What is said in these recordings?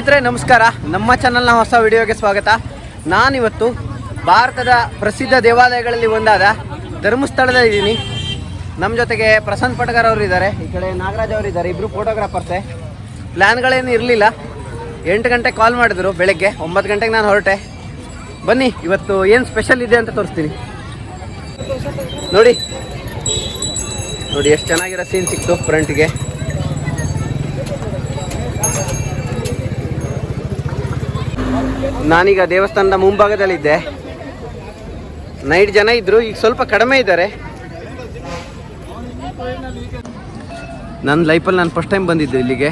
ಸ್ನೇಹಿತರೆ, ನಮಸ್ಕಾರ. ನಮ್ಮ ಚಾನಲ್ನ ಹೊಸ ವಿಡಿಯೋಗೆ ಸ್ವಾಗತ. ನಾನಿವತ್ತು ಭಾರತದ ಪ್ರಸಿದ್ಧ ದೇವಾಲಯಗಳಲ್ಲಿ ಒಂದಾದ ಧರ್ಮಸ್ಥಳದಲ್ಲಿ ಇದ್ದೀನಿ. ನಮ್ಮ ಜೊತೆಗೆ ಪ್ರಶಾಂತ್ ಪಟಗರ್ ಅವರು ಇದ್ದಾರೆ ಈ ಕಡೆ ನಾಗರಾಜ್ ಅವರು ಇದ್ದಾರೆ ಇಬ್ಬರು ಫೋಟೋಗ್ರಾಫರ್ಸೆ ಪ್ಲ್ಯಾನ್ಗಳೇನು ಇರಲಿಲ್ಲ. ಎಂಟು ಗಂಟೆಗೆ ಕಾಲ್ ಮಾಡಿದ್ರು ಬೆಳಗ್ಗೆ, ಒಂಬತ್ತು ಗಂಟೆಗೆ ನಾನು ಹೊರಟೆ. ಬನ್ನಿ, ಇವತ್ತು ಏನು ಸ್ಪೆಷಲ್ ಇದೆ ಅಂತ ತೋರಿಸ್ತೀನಿ. ನೋಡಿ. ನೋಡಿ, ಎಷ್ಟು ಚೆನ್ನಾಗಿರೋ ಸೀನ್ ಸಿಕ್ತು ಫ್ರಂಟ್ಗೆ ನಾನೀಗ ದೇವಸ್ಥಾನದ ಮುಂಭಾಗದಲ್ಲಿದ್ದೆ. ನೈಟ್ ಜನ ಇದ್ರು, ಈಗ ಸ್ವಲ್ಪ ಕಡಿಮೆ ಇದ್ದಾರೆ. ನನ್ನ ಲೈಫಲ್ಲಿ ನಾನು ಫಸ್ಟ್ ಟೈಮ್ ಬಂದಿದ್ದೆ ಇಲ್ಲಿಗೆ.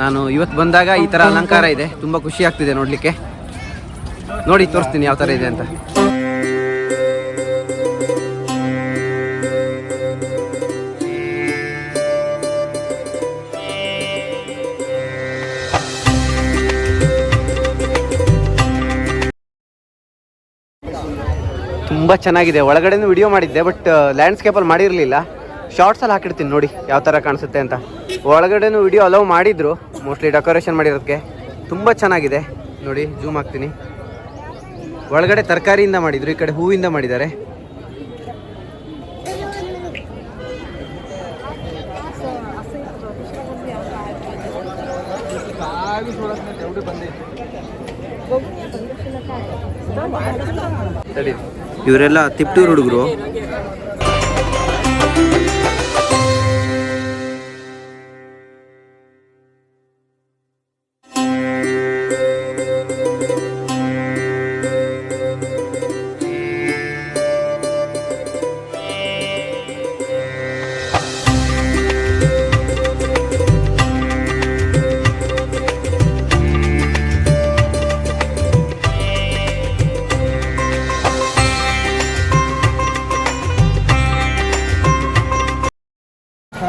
ನಾನು ಇವತ್ತು ಬಂದಾಗ ಈ ಥರ ಅಲಂಕಾರ ಇದೆ. ತುಂಬ ಖುಷಿ ಆಗ್ತಿದೆ ನೋಡಲಿಕ್ಕೆ. ನೋಡಿ, ತೋರಿಸ್ತೀನಿ ಯಾವ ಥರ ಇದೆ ಅಂತ. ತುಂಬ ಚೆನ್ನಾಗಿದೆ. ಒಳಗಡೆನೂ ವಿಡಿಯೋ ಮಾಡಿದ್ದೆ ಬಟ್ ಲ್ಯಾಂಡ್ಸ್ಕೇಪಲ್ಲಿ ಮಾಡಿರಲಿಲ್ಲ. ಶಾರ್ಟ್ಸಲ್ಲಿ ಹಾಕಿಡ್ತೀನಿ ನೋಡಿ, ಯಾವ ಥರ ಕಾಣಿಸುತ್ತೆ ಅಂತ. ಒಳಗಡೆನೂ ವಿಡಿಯೋ ಅಲೌ ಮಾಡಿದ್ರು ಮೋಸ್ಟ್ಲಿ ಡೆಕೋರೇಷನ್ ಮಾಡಿರೋದಕ್ಕೆ ತುಂಬ ಚೆನ್ನಾಗಿದೆ. ನೋಡಿ ಜೂಮ್ ಹಾಕ್ತೀನಿ. ಒಳಗಡೆ ತರಕಾರಿಯಿಂದ ಮಾಡಿದ್ರು, ಈ ಕಡೆ ಹೂವಿಂದ ಮಾಡಿದ್ದಾರೆ. ಇವರೆಲ್ಲ ತಿಪ್ಟೂರು ಹುಡುಗರು.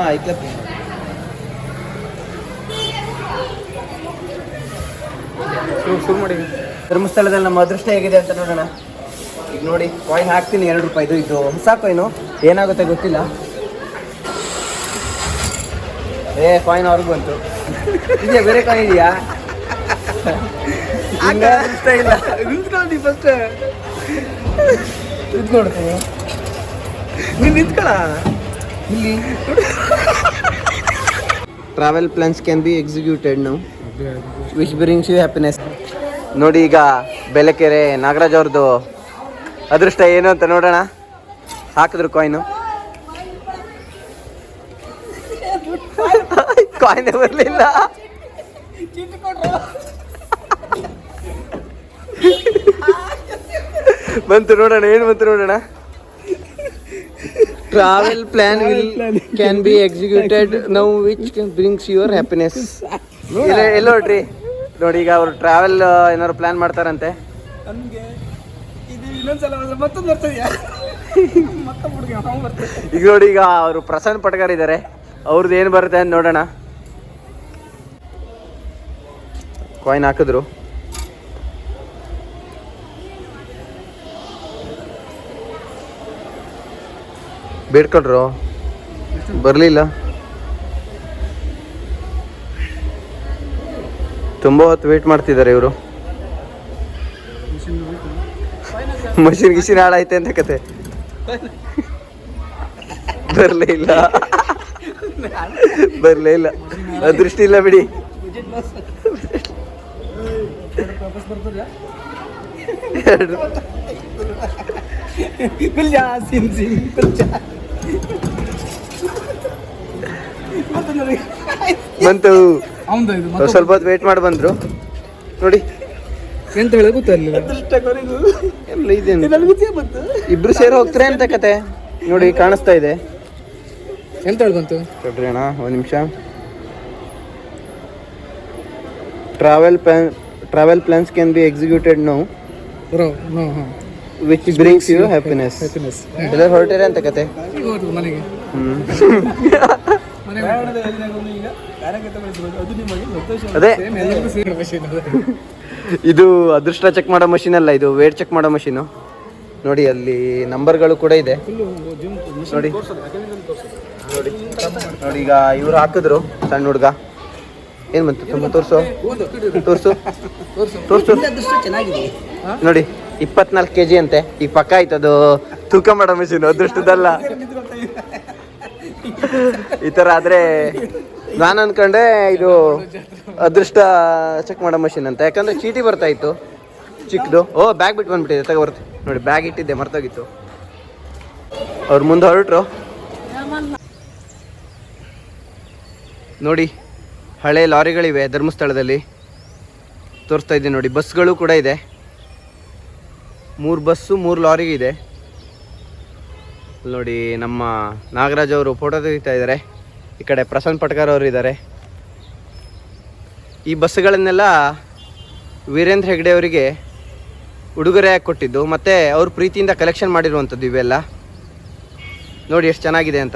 ಆಯ್ತು? ಶುರು ಮಾಡಿ. ಧರ್ಮಸ್ಥಳದಲ್ಲಿ ನಮ್ಮ ಅದೃಷ್ಟ ಹೇಗಿದೆ ಅಂತ ನೋಡೋಣ. ಈಗ ನೋಡಿ ಕಾಯಿನ್ ಹಾಕ್ತೀನಿ ಎರಡು ರೂಪಾಯಿದು ಇದು ಹೊಸ ಕಾಯಿನು ಏನಾಗುತ್ತೆ ಗೊತ್ತಿಲ್ಲ. ಏ ಕಾಯಿನ್ ಅವ್ರಿಗೂ ಬಂತು. ಇದೆಯಾ ಬೇರೆ ಕಾಯಿನ್ ಇದೆಯಾ? ಅದೃಷ್ಟ ಇಲ್ಲ. ನಿಂತ್ಕೊಳ್ಳಿ ಫಸ್ಟ್ ಇದು ನೋಡ್ತೀನಿ ನೀನು ನಿಂತ್ಕೊಳ travel plans can be executed ನಾವು ವಿಚ್ ಬ್ರಿಂಗ್ಸ್ ಯು ಹ್ಯಾಪಿನೆಸ್ ನೋಡಿ ಈಗ ಬೆಲಕೆರೆ ನಾಗರಾಜ್ ಅವ್ರದ್ದು ಅದೃಷ್ಟ ಏನು ಅಂತ ನೋಡೋಣ. ಹಾಕಿದ್ರು ಕಾಯ್ನು ಕಾಯ್ನ ಬರಲಿಲ್ಲ. ಬಂತು ನೋಡೋಣ, ಏನು ಬಂತು ನೋಡೋಣ. Travel plan will can be executed now which can brings your happiness ಎಲ್ಲ ನೋಡ್ರಿ ನೋಡಿ ಈಗ ಅವರು ಟ್ರಾವೆಲ್ ಏನಾದ್ರು ಪ್ಲಾನ್ ಮಾಡ್ತಾರಂತೆ? ಈಗ ನೋಡಿ ಈಗ ಅವರು ಪ್ರಸನ್ನ ಪಟ್ಕರ್ ಇದ್ದಾರೆ ಅವ್ರದ್ದು ಏನು ಬರುತ್ತೆ ಅಂತ ನೋಡೋಣ. ಕಾಯಿನ್ ಹಾಕಿದ್ರು. ಬೇಡ್ಕೊಳ್ರು ಬರಲಿಲ್ಲ. ತುಂಬ ಹೊತ್ತು ವೇಟ್ ಮಾಡ್ತಿದ್ದಾರೆ ಇವರು. ಮಷಿನ್ ಗಿಷಿನ್ ಹಾಳಾಯ್ತೆ ಅಂತ ಕತೆ. ಬರ್ಲೇ ಇಲ್ಲ. ಬರಲೇ ಇಲ್ಲ. ಅದೃಷ್ಟಿ ಇಲ್ಲ ಬಿಡಿ. ಎರಡು ಸಿನ್ ಕುಲ್ಜಾ ಮತ್ತೆ ನೋಡಿ ಬಂತು ಸ್ವಲ್ಪ ಹೊತ್ತು ವೇಟ್ ಮಾಡಿ ಬಂದ್ರು. ನೋಡಿ. ಎಂತ ಹೇಳ ಗೊತ್ತಿರಲಿಲ್ಲ ಎಲ್ಲ ಇಬ್ರು ಸೇರಿ ಹೋಗ್ತಾರೆ ಅಂತ ಕತೆ? ನೋಡಿ ಕಾಣಿಸ್ತಾ ಇದೆ. ಎಂತ ಹೇಳಿ ಬಂತು? ನೋಡ್ರಿ ಅಣ್ಣ ಒಂದು ನಿಮಿಷ. Travel plan travel plans can be executed no ಬರೋ ಹಾಂ ಹಾಂ which brings you happiness happiness ಎಲ್ಲ ಹೊರಟಿರ ಅಂತ ಕತೆ? ಮನೆಗೆ. ಅದು ಇದು ಅದೃಷ್ಟ ಚೆಕ್ ಮಾಡೋ ಮಷೀನ್ ಅಲ್ಲ ಇದು ವೇಟ್ ಚೆಕ್ ಮಾಡೋ ಮಷೀನು ನೋಡಿ ಅಲ್ಲಿ ನಂಬರ್ಗಳು ಕೂಡ ಇದೆ. ನೋಡಿ. ನೋಡಿ. ನೋಡಿ ಈಗ ಇವ್ರು ಹಾಕಿದ್ರು ಸಣ್ಣ ಹುಡುಗ. ಏನು ಬಂತು? ತುಂಬ ತೋರಿಸು. ತೋರಿಸು. ತೋರಿಸು. ಚೆನ್ನಾಗಿದೆ. ನೋಡಿ ಇಪ್ಪತ್ನಾಲ್ಕು ಕೆ ಜಿ ಅಂತೆ. ಈ ಪಕ್ಕ ಆಯ್ತು ಅದು ತೂಕ ಮಾಡೋ ಮಿಷಿನ್ ಅದೃಷ್ಟದಲ್ಲ. ಈ ಥರ ಆದರೆ ನಾನು ಅನ್ಕೊಂಡೆ ಇದು ಅದೃಷ್ಟ ಚೆಕ್ ಮಾಡೋ ಮಷಿನ್ ಅಂತ. ಯಾಕಂದ್ರೆ ಚೀಟಿ ಬರ್ತಾ ಇತ್ತು. ಚಿಕ್ಕದು ಓ ಬ್ಯಾಗ್ ಬಿಟ್ಟು ಬಂದ್ಬಿಟ್ಟಿದೆ. ತಗೋ ಬರ್ತಿ ನೋಡಿ ಬ್ಯಾಗ್ ಇಟ್ಟಿದ್ದೆ, ಮರ್ತೋಗಿತ್ತು. ಅವ್ರು ಮುಂದೆ ಹೊರಟ್ರು. ನೋಡಿ, ಹಳೆ ಲಾರಿಗಳಿವೆ ಧರ್ಮಸ್ಥಳದಲ್ಲಿ. ತೋರಿಸ್ತಾ ಇದ್ದೀನಿ ನೋಡಿ, ಬಸ್ಗಳು ಕೂಡ ಇದೆ. ಮೂರು ಬಸ್ಸು, ಮೂರು ಲಾರಿ ಇದೆ. ನೋಡಿ, ನಮ್ಮ ನಾಗರಾಜ್ ಅವರು ಫೋಟೋ ತೆಗಿತಾ ಇದ್ದಾರೆ. ಈ ಕಡೆ ಪ್ರಸನ್ನ ಪಟ್ಕರ್ ಅವರು ಇದ್ದಾರೆ. ಈ ಬಸ್ಸುಗಳನ್ನೆಲ್ಲ ವೀರೇಂದ್ರ ಹೆಗ್ಡೆ ಅವರಿಗೆ ಉಡುಗೊರೆಯಾಗಿ ಕೊಟ್ಟಿದ್ದು? ಮತ್ತು ಅವ್ರ ಪ್ರೀತಿಯಿಂದ ಕಲೆಕ್ಷನ್ ಮಾಡಿರುವಂಥದ್ದು ಇವೆಲ್ಲ. ನೋಡಿ ಎಷ್ಟು ಚೆನ್ನಾಗಿದೆ ಅಂತ.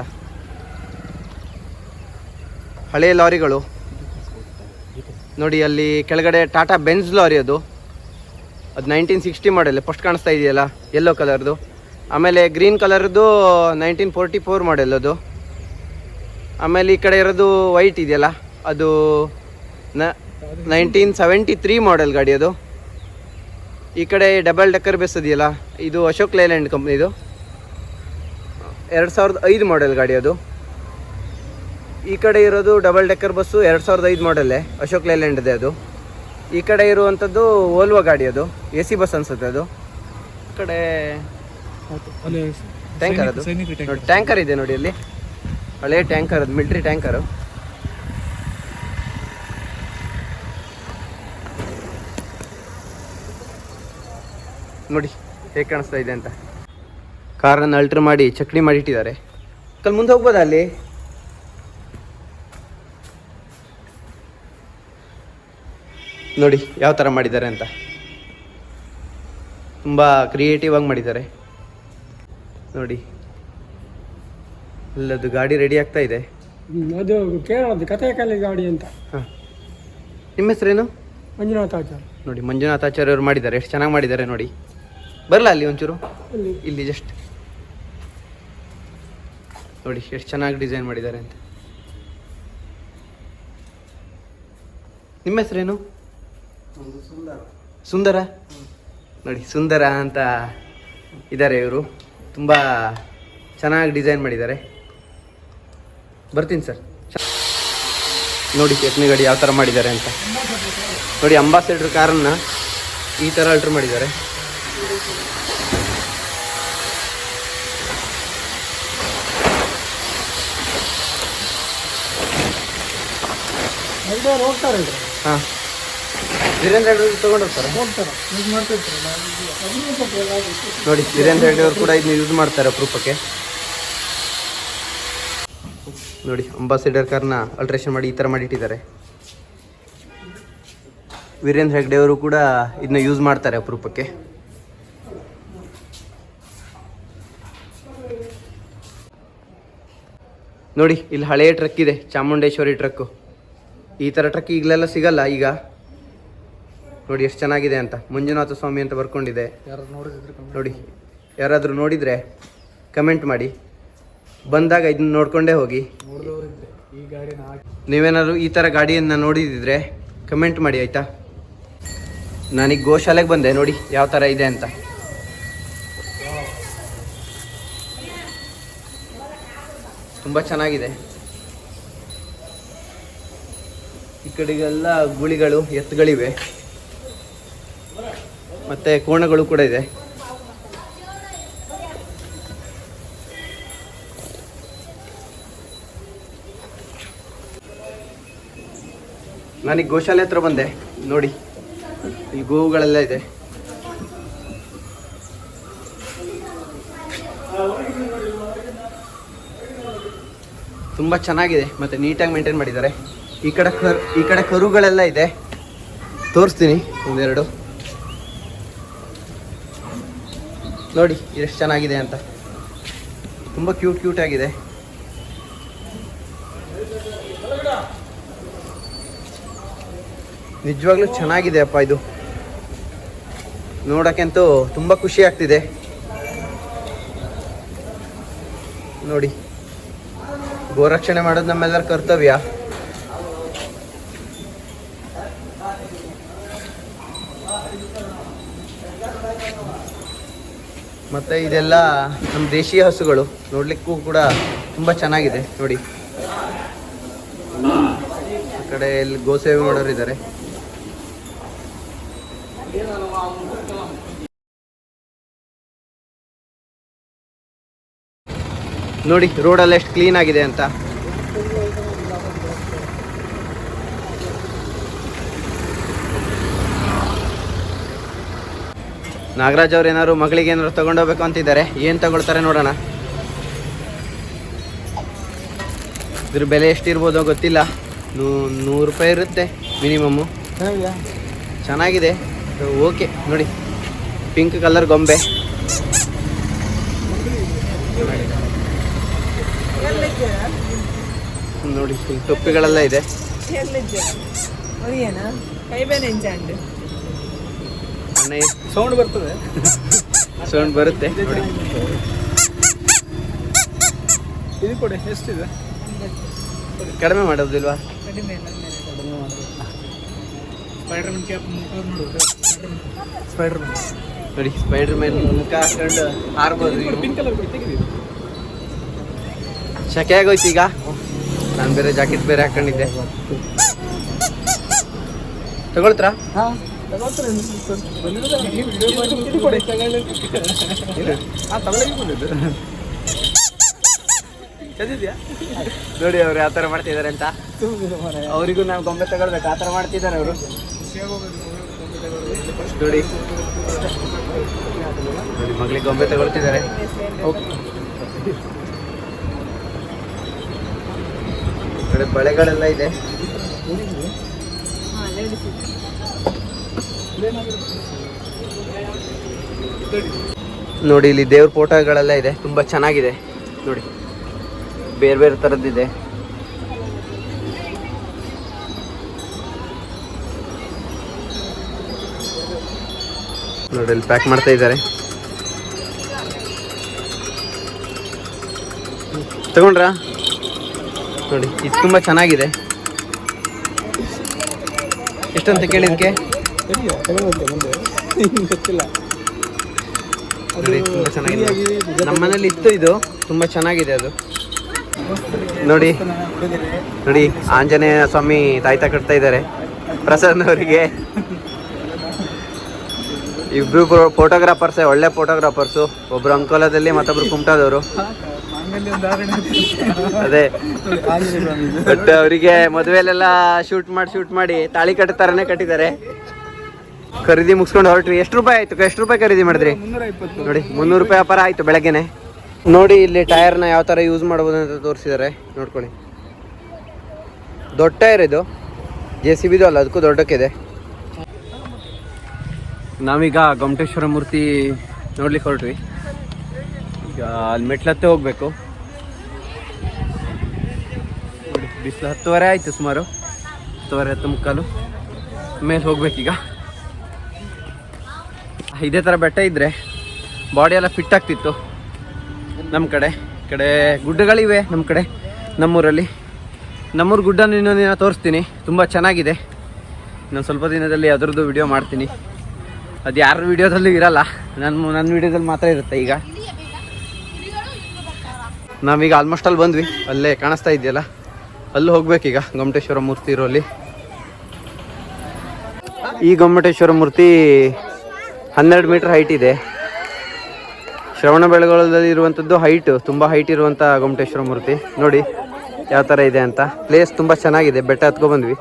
ಹಳೆಯ ಲಾರಿಗಳು. ನೋಡಿ, ಅಲ್ಲಿ ಕೆಳಗಡೆ ಟಾಟಾ ಬೆನ್ಸ್ ಲಾರಿ ಅದು. ಅದು ನೈನ್ಟೀನ್ ಸಿಕ್ಸ್ಟಿ ಮಾಡೆಲ್ ಫಸ್ಟ್ ಕಾಣಿಸ್ತಾ ಇದೆಯಲ್ಲ ಯೆಲ್ಲೋ ಕಲರ್ದು ಆಮೇಲೆ ಗ್ರೀನ್ ಕಲರ್ದು ನೈನ್ಟೀನ್ ಫೋರ್ಟಿ ಫೋರ್ ಮಾಡೆಲ್ ಅದು. ಆಮೇಲೆ ಈ ಕಡೆ ಇರೋದು ವೈಟ್ ಇದೆಯಲ್ಲ, ಅದು ನೈನ್ಟೀನ್ ಸೆವೆಂಟಿ ತ್ರೀ ಮಾಡೆಲ್ ಗಾಡಿ ಅದು. ಈ ಕಡೆ ಡಬಲ್ ಡೆಕ್ಕರ್ ಬಸ್ ಇದೆಯಲ್ಲ, ಇದು ಅಶೋಕ್ ಲೇಲ್ಯಾಂಡ್ ಕಂಪ್ನಿದು ಎರಡು ಸಾವಿರದ ಐದು ಮಾಡೆಲ್ ಗಾಡಿ ಅದು. ಈ ಕಡೆ ಇರೋದು ಡಬಲ್ ಡೆಕ್ಕರ್ ಬಸ್ಸು ಎರಡು ಸಾವಿರದ ಐದು ಮಾಡೆಲ್ಲೇ ಅಶೋಕ್ ಲೇಲ್ಯಾಂಡ್ ಇದೆ ಅದು. ಈ ಕಡೆ ಇರುವಂಥದ್ದು ಓಲ್ವಾ ಗಾಡಿ ಅದು ಎ ಸಿ ಬಸ್ ಅನ್ಸುತ್ತೆ ಅದು. ಈ ಕಡೆ ಟ್ಯಾಂಕರ್ ಅದು. ನೋಡಿ ಟ್ಯಾಂಕರ್ ಇದೆ ನೋಡಿ ಅಲ್ಲಿ. ಹಳೆ ಟ್ಯಾಂಕರ್ ಅದು ಮಿಲ್ಟ್ರಿ ಟ್ಯಾಂಕರು ನೋಡಿ ಹೇಗೆ ಕಾಣಿಸ್ತಾ ಇದೆ ಅಂತ. ಕಾರನ್ನು ಅಲ್ಟ್ರ್ ಮಾಡಿ ಚಕ್ಡಿ ಮಾಡಿಟ್ಟಿದ್ದಾರೆ ಕಲ್ ಮುಂದೆ ಹೋಗ್ಬೋದಾ ಅಲ್ಲಿ? ನೋಡಿ ಯಾವ ಥರ ಮಾಡಿದ್ದಾರೆ ಅಂತ. ತುಂಬ ಕ್ರಿಯೇಟಿವ್ ಆಗಿ ಮಾಡಿದ್ದಾರೆ. ನೋಡಿ. ಅಲ್ಲದು ಗಾಡಿ ರೆಡಿ ಆಗ್ತಾ ಇದೆ. ಅದು ಕೇರಳದ ಕಥೆಕಲೆ ಗಾಡಿ ಅಂತ. ಹಾಂ. ನಿಮ್ಮ ಹೆಸರೇನು? ಮಂಜುನಾಥ ಆಚಾರ್ಯ. ನೋಡಿ ಮಂಜುನಾಥಾಚಾರ್ಯ ಅವರು ಮಾಡಿದ್ದಾರೆ. ಎಷ್ಟು ಚೆನ್ನಾಗಿ ಮಾಡಿದ್ದಾರೆ ನೋಡಿ. ಬರಲ್ಲ ಅಲ್ಲಿ ಒಂಚೂರು? ಇಲ್ಲಿ. ಜಸ್ಟ್ ನೋಡಿ ಎಷ್ಟು ಚೆನ್ನಾಗಿ ಡಿಸೈನ್ ಮಾಡಿದ್ದಾರೆ ಅಂತ. ನಿಮ್ಮ ಹೆಸರೇನು? ಸುಂದರ? ನೋಡಿ ಸುಂದರ ಅಂತ ಇದ್ದಾರೆ ಇವರು. ತುಂಬ ಚೆನ್ನಾಗಿ ಡಿಸೈನ್ ಮಾಡಿದ್ದಾರೆ. ಬರ್ತೀನಿ ಸರ್. ನೋಡಿ ಎತ್ನಿ ಗಾಡಿ ಯಾವ ಥರ ಮಾಡಿದ್ದಾರೆ ಅಂತ. ನೋಡಿ ಅಂಬಾಸಿಡರ್ ಕಾರನ್ನು ಈ ಥರ ಅಲ್ಟ್ರ್ ಮಾಡಿದ್ದಾರೆ. ಹಾಂ. ವೀರೇಂದ್ರ ಹೆಗ್ಡೆ ಹೋಗ್ತಾರೆ ನೋಡಿ, ವೀರೇಂದ್ರ ಹೆಗ್ಡೆ ಅವರು ಕೂಡ ಇದನ್ನ ಯೂಸ್ ಮಾಡ್ತಾರೆ ಅಪರೂಪಕ್ಕೆ. ನೋಡಿ ಅಂಬಾಸಿಡರ್ ಕಾರ್ನ ಅಲ್ಟ್ರೇಷನ್ ಮಾಡಿ ಈ ಥರ ಮಾಡಿಟ್ಟಿದ್ದಾರೆ ವೀರೇಂದ್ರ ಹೆಗ್ಡೆ ಅವರು ಕೂಡ ಇದನ್ನ ಯೂಸ್ ಮಾಡ್ತಾರೆ ಅಪರೂಪಕ್ಕೆ. ನೋಡಿ, ಇಲ್ಲಿ ಹಳೆಯ ಟ್ರಕ್ ಇದೆ, ಚಾಮುಂಡೇಶ್ವರಿ ಟ್ರಕ್ಕು ಈ ಥರ ಟ್ರಕ್ ಈಗಲೆಲ್ಲ ಸಿಗಲ್ಲ ಈಗ. ನೋಡಿ ಎಷ್ಟು ಚೆನ್ನಾಗಿದೆ ಅಂತ. ಮಂಜುನಾಥ ಸ್ವಾಮಿ ಅಂತ ಬರ್ಕೊಂಡಿದೆ. ನೋಡಿ ಯಾರಾದರೂ ನೋಡಿದರೆ ಕಮೆಂಟ್ ಮಾಡಿ. ಬಂದಾಗ ಇದನ್ನ ನೋಡಿಕೊಂಡೇ ಹೋಗಿ. ನೀವೇನಾದ್ರು ಈ ಥರ ಗಾಡಿಯನ್ನು ನೋಡಿದಿದ್ರೆ ಕಮೆಂಟ್ ಮಾಡಿ ಆಯಿತಾ? ನಾನೀಗ ಗೋಶಾಲೆಗೆ ಬಂದೆ ನೋಡಿ ಯಾವ ಥರ ಇದೆ ಅಂತ. ತುಂಬ ಚೆನ್ನಾಗಿದೆ. ಈ ಕಡೆಗೆಲ್ಲ ಗುಳಿಗಳು ಎತ್ತುಗಳಿವೆ. ಮತ್ತೆ ಕೋಣಗಳು ಕೂಡ ಇದೆ. ನಾನೀಗ ಗೋಶಾಲೆ ಹತ್ರ ಬಂದೆ, ನೋಡಿ. ಈ ಗೋವುಗಳೆಲ್ಲ ಇದೆ. ತುಂಬ ಚೆನ್ನಾಗಿದೆ, ಮತ್ತು ನೀಟಾಗಿ ಮೇಂಟೈನ್ ಮಾಡಿದ್ದಾರೆ. ಈ ಕಡೆ ಕರ್, ಈ ಕಡೆ ಕರುಗಳೆಲ್ಲ ಇದೆ. ತೋರಿಸ್ತೀನಿ, ಒಂದೆರಡು. ನೋಡಿ ಎಷ್ಟು ಚೆನ್ನಾಗಿದೆ ಅಂತ. ತುಂಬ ಕ್ಯೂಟ್ ಕ್ಯೂಟ್ ಆಗಿದೆ. ನಿಜವಾಗ್ಲೂ ಚೆನ್ನಾಗಿದೆ ಅಪ್ಪ ಇದು. ನೋಡೋಕ್ಕಂತೂ ತುಂಬ ಖುಷಿ ಆಗ್ತಿದೆ. ನೋಡಿ, ಗೋರಕ್ಷಣೆ ಮಾಡೋದು ನಮ್ಮೆಲ್ಲರ ಕರ್ತವ್ಯ. ಮತ್ತು ಇದೆಲ್ಲ ನಮ್ಮ ದೇಶೀಯ ಹಸುಗಳು. ನೋಡಲಿಕ್ಕೂ ಕೂಡ ತುಂಬಾ ಚೆನ್ನಾಗಿದೆ. ನೋಡಿ. ಆ ಕಡೆ ಇಲ್ಲಿ ಗೋಸೇವೆ ಮಾಡೋರು ಇದ್ದಾರೆ. ನೋಡಿ ರೋಡಲ್ಲಿ ಎಷ್ಟು ಕ್ಲೀನ್ ಆಗಿದೆ ಅಂತ. ನಾಗರಾಜ್ ಅವ್ರು ಏನಾದ್ರು ಮಗಳಿಗೆ ಏನಾದ್ರು ತಗೊಂಡೋಗ್ಬೇಕು ಅಂತಿದ್ದಾರೆ, ಏನು ತಗೊಳ್ತಾರೆ ನೋಡೋಣ. ಇದ್ರ ಬೆಲೆ ಎಷ್ಟಿರ್ಬೋದೋ ಗೊತ್ತಿಲ್ಲ. ನೂ, ನೂರು ರೂಪಾಯಿ ಇರುತ್ತೆ ಮಿನಿಮಮ್ಮು ಚೆನ್ನಾಗಿದೆ. ಓಕೆ, ನೋಡಿ. ಪಿಂಕ್ ಕಲರ್ ಗೊಂಬೆ. ನೋಡಿ ಟೊಪ್ಪಿಗಳೆಲ್ಲ ಇದೆ. ಅಣ್ಣ. ಸೌಂಡ್ ಬರ್ತದೆ. ಸೌಂಡ್ ಬರುತ್ತೆ. ನೋಡಿ. ಇದು ಕೊಡಿ ಎಷ್ಟಿದೆ? ಕಡಿಮೆ ಮಾಡೋದಿಲ್ವಾ ಸ್ಪೈಡರ್ ಮ್ಯಾನ್ ಕ್ಯಾಪ್ ನೋಡು ಸ್ಪೈಡರ್ ಮ್ಯಾನ್ ನೋಡಿ ಸ್ಪೈಡರ್ ಮ್ಯಾನ್ ಮುಖ ಹಾಕೊಂಡು ಹಾರ್ಬೋದು ಶಕೆ ಆಗೋಯ್ತು ಈಗ. ನಾನು ಬೇರೆ ಜಾಕೆಟ್ ಬೇರೆ ಹಾಕೊಂಡಿದ್ದೆ. ತಗೊಳ್ತೀರಾ? ಹಾಂ. ನೋಡಿ ಅವ್ರು ಯಾವ ಥರ ಮಾಡ್ತಿದ್ದಾರೆ ಅಂತ. ಅವರಿಗೂ ನಾವು ಗೊಂಬೆ ತಗೊಳ್ಬೇಕು. ಆ ಥರ ಮಾಡ್ತಿದ್ದಾರೆ ಅವರು. ನೋಡಿ. ನೋಡಿ, ಮಗಳಿಗೆ ಗೊಂಬೆ ತಗೊಳ್ತಿದ್ದಾರೆ. ಬಳೆಗಳೆಲ್ಲ ಇದೆ. ನೋಡಿ, ಇಲ್ಲಿ ದೇವ್ರ ಫೋಟೋಗಳೆಲ್ಲ ಇದೆ. ತುಂಬಾ ಚೆನ್ನಾಗಿದೆ. ನೋಡಿ, ಬೇರೆ ಬೇರೆ ಥರದ್ದಿದೆ ನೋಡಿ ಇಲ್ಲಿ ಪ್ಯಾಕ್ ಮಾಡ್ತಾ ಇದ್ದಾರೆ. ತಗೊಂಡ್ರಾ? ನೋಡಿ, ಇದು ತುಂಬಾ ಚೆನ್ನಾಗಿದೆ. ಎಷ್ಟಂತ ಕೇಳಿದ್ಕೆ? ತೆಗಿಯೋ ತಗೊಳ್ಳುವಂತೆ ಮುಂದೆ. ಗೊತ್ತಿಲ್ಲ. ನೋಡಿ ತುಂಬ ಚೆನ್ನಾಗಿದೆ. ನಮ್ಮ ಮನೇಲಿ ಇತ್ತು ಇದು. ತುಂಬ ಚೆನ್ನಾಗಿದೆ ಅದು. ನೋಡಿ. ನೋಡಿ ಆಂಜನೇಯ ಸ್ವಾಮಿ ತಾಯ್ತಾ ಕಟ್ತಾ ಇದ್ದಾರೆ. ಪ್ರಸನ್ನ ಅವರಿಗೆ ಇಬ್ರು ಫೋಟೋಗ್ರಾಫರ್ಸ್ ಒಳ್ಳೆ ಫೋಟೋಗ್ರಾಫರ್ಸು ಒಬ್ರು ಅಂಕೋಲದಲ್ಲಿ ಮತ್ತೊಬ್ರು ಕುಮಟಾದವರು. ಅದೇ. ಬಟ್ ಅವರಿಗೆ ಮದುವೆಲೆಲ್ಲ ಶೂಟ್ ಮಾಡಿ ಶೂಟ್ ಮಾಡಿ ತಾಳಿ ಕಟ್ಟತಾರನೇ ಕಟ್ಟಿದ್ದಾರೆ. ಖರೀದಿ ಮುಗಿಸ್ಕೊಂಡು ಹೊರಟ್ರಿ. ಎಷ್ಟು ರೂಪಾಯಿ ಆಯ್ತು? ಎಷ್ಟು ರೂಪಾಯಿ ಖರೀದಿ ಮಾಡಿದ್ರಿ? ನೋಡಿ, ಮುನ್ನೂರು ರೂಪಾಯಿ ವ್ಯಾಪಾರ ಆಯ್ತು ಬೆಳಗ್ಗೆನೆ. ನೋಡಿ, ಇಲ್ಲಿ ಟೈರ್ನ ಯಾವ ಥರ ಯೂಸ್ ಮಾಡ್ಬೋದು ಅಂತ ತೋರಿಸಿದ್ದಾರೆ. ನೋಡ್ಕೊಳ್ಳಿ. ದೊಡ್ಡ ಟೈರ್ ಇದು. ಜೆ ಸಿ ಬಿದು ಅಲ್ಲ, ಅದಕ್ಕೂ ದೊಡ್ಡಕ್ಕಿದೆ. ನಾವೀಗ ಗೊಮಟೇಶ್ವರ ಮೂರ್ತಿ ನೋಡ್ಲಿಕ್ಕೆ ಹೊರಟ್ವಿ. ಈಗ ಅಲ್ಲಿ ಮೆಟ್ಲತ್ತೆ ಹೋಗ್ಬೇಕು. ಬಿಸಿಲು ಹತ್ತುವರೆ ಆಯಿತು ಸುಮಾರು. ಹತ್ತುವರೆ ಹತ್ತು ಮುಕ್ಕಾಲು. ಮೇಲೆ ಹೋಗ್ಬೇಕೀಗ. ಇದೇ ಥರ ಬೆಟ್ಟ ಇದ್ದರೆ ಬಾಡಿ ಎಲ್ಲ ಫಿಟ್ ಆಗ್ತಿತ್ತು ನಮ್ಮ ಕಡೆ. ಕಡೆ ಗುಡ್ಡಗಳಿವೆ ನಮ್ಮ ಕಡೆ, ನಮ್ಮೂರಲ್ಲಿ. ನಮ್ಮೂರು ಗುಡ್ಡನ ಇನ್ನೊಂದು ದಿನ ತೋರಿಸ್ತೀನಿ, ತುಂಬ ಚೆನ್ನಾಗಿದೆ. ನಾನು ಸ್ವಲ್ಪ ದಿನದಲ್ಲಿ ಅದರದ್ದು ವಿಡಿಯೋ ಮಾಡ್ತೀನಿ. ಅದು ಯಾರ ವಿಡಿಯೋದಲ್ಲೂ ಇರಲ್ಲ ನನ್ನ ನನ್ನ ವಿಡಿಯೋದಲ್ಲಿ ಮಾತ್ರ ಇರುತ್ತೆ ಈಗ. ನಾವೀಗ ಆಲ್ಮೋಸ್ಟ್ ಅಲ್ಲಿ ಬಂದ್ವಿ, ಅಲ್ಲೇ ಕಾಣಿಸ್ತಾ ಇದೆಯಲ್ಲ ಅಲ್ಲಿ ಹೋಗ್ಬೇಕೀಗ ಗೊಮ್ಮಟೇಶ್ವರ ಮೂರ್ತಿ ಇರೋ ಅಲ್ಲಿ ಈ ಗೊಮ್ಮಟೇಶ್ವರ ಮೂರ್ತಿ ಹನ್ನೆರಡು ಮೀಟರ್ ಹೈಟ್ ಇದೆ. ಶ್ರವಣ ಬೆಳಗೊಳದಲ್ಲಿ ಇರುವಂಥದ್ದು ಹೈಟ್ ತುಂಬ ಹೈಟ್ ಇರುವಂಥ ಗೊಮಟೇಶ್ವರ ಮೂರ್ತಿ. ನೋಡಿ, ಯಾವ ಥರ ಇದೆ ಅಂತ. ಪ್ಲೇಸ್ ತುಂಬ ಚೆನ್ನಾಗಿದೆ, ಬೆಟ್ಟ ಹತ್ಕೊಬಂದ್ವಿ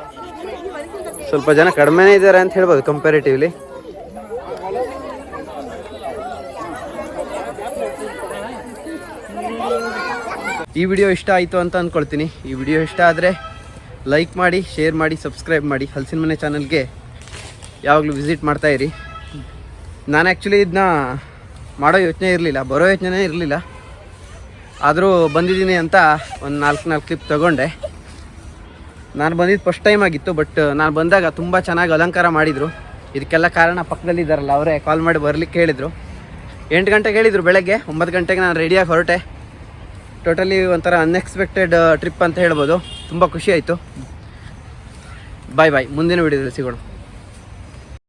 ಸ್ವಲ್ಪ ಜನ ಕಡಿಮೆನೇ ಇದ್ದಾರೆ ಅಂತ ಹೇಳ್ಬೋದು ಕಂಪ್ಯಾರಿಟಿವ್ಲಿ ಈ ವಿಡಿಯೋ ಇಷ್ಟ ಆಯಿತು ಅಂತ ಅಂದ್ಕೊಳ್ತೀನಿ ಈ ವಿಡಿಯೋ ಇಷ್ಟ ಆದರೆ ಲೈಕ್ ಮಾಡಿ ಶೇರ್ ಮಾಡಿ ಸಬ್ಸ್ಕ್ರೈಬ್ ಮಾಡಿ. ಹಲಸಿನ ಮನೆ ಚಾನಲ್ಗೆ ಯಾವಾಗಲೂ ವಿಸಿಟ್ ಮಾಡ್ತಾಯಿರಿ ನಾನು ಆ್ಯಕ್ಚುಲಿ ಇದನ್ನ ಮಾಡೋ ಯೋಚನೆ ಇರಲಿಲ್ಲ, ಬರೋ ಯೋಚನೆ ಇರಲಿಲ್ಲ. ಆದರೂ ಬಂದಿದ್ದೀನಿ ಅಂತ ಒಂದು ನಾಲ್ಕು ನಾಲ್ಕು ಕ್ಲಿಪ್ ತೊಗೊಂಡೆ. ನಾನು ಬಂದಿದ್ದು ಫಸ್ಟ್ ಟೈಮ್ ಆಗಿತ್ತು ಬಟ್ ನಾನು ಬಂದಾಗ ತುಂಬ ಚೆನ್ನಾಗಿ ಅಲಂಕಾರ ಮಾಡಿದರು. ಇದಕ್ಕೆಲ್ಲ ಕಾರಣ ಪಕ್ಕದಲ್ಲಿ ಇದ್ದಾರಲ್ಲ, ಅವರೇ ಕಾಲ್ ಮಾಡಿ ಬರ್ಲಿಕ್ಕೆ ಹೇಳಿದರು ಎಂಟು ಗಂಟೆಗೆ ಹೇಳಿದರು ಬೆಳಗ್ಗೆ, ಒಂಬತ್ತು ಗಂಟೆಗೆ ನಾನು ರೆಡಿಯಾಗಿ ಹೊರಟೆ. ಟೋಟಲಿ ಒಂಥರ ಅನ್ಎಕ್ಸ್ಪೆಕ್ಟೆಡ್ ಟ್ರಿಪ್ ಅಂತ ಹೇಳ್ಬೋದು. ತುಂಬ ಖುಷಿ ಆಯಿತು. ಬಾಯ್ ಬಾಯ್ ಮುಂದಿನ ವಿಡಿಯೋದಲ್ಲಿ ಸಿಗೋಣ.